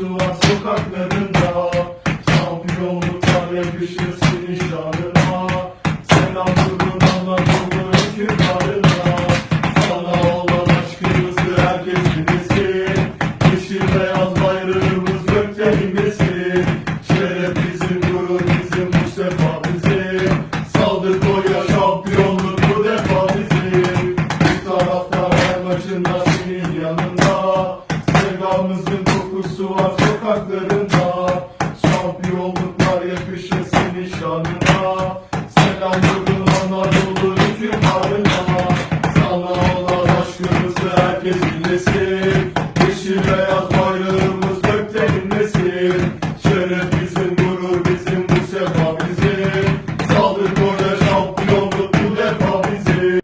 Coşku var sokaklarında Şampiyonluklar yakışır senin şanına Selam kurbanlar dolu hükümdarına Sana olan aşkımızı herkes bilirsin Yeşil beyaz bayrağımız gökte inmesin. Şeref bizim gurur bizim bu sefa bizim. Saldık o şampiyonluk bu defa bizim. Bir taraftar her maçında senin yanında. Sevdamızın kokusu var sokaklarında. Şampiyonluklar yakışır senin şanına Selam durun Anadolu hükümdarına Sana olan aşkımızı herkes dinlesin. Yeşil beyaz bayrağımız gökte inmesin. Şeref bizim gurur bizim bu sefa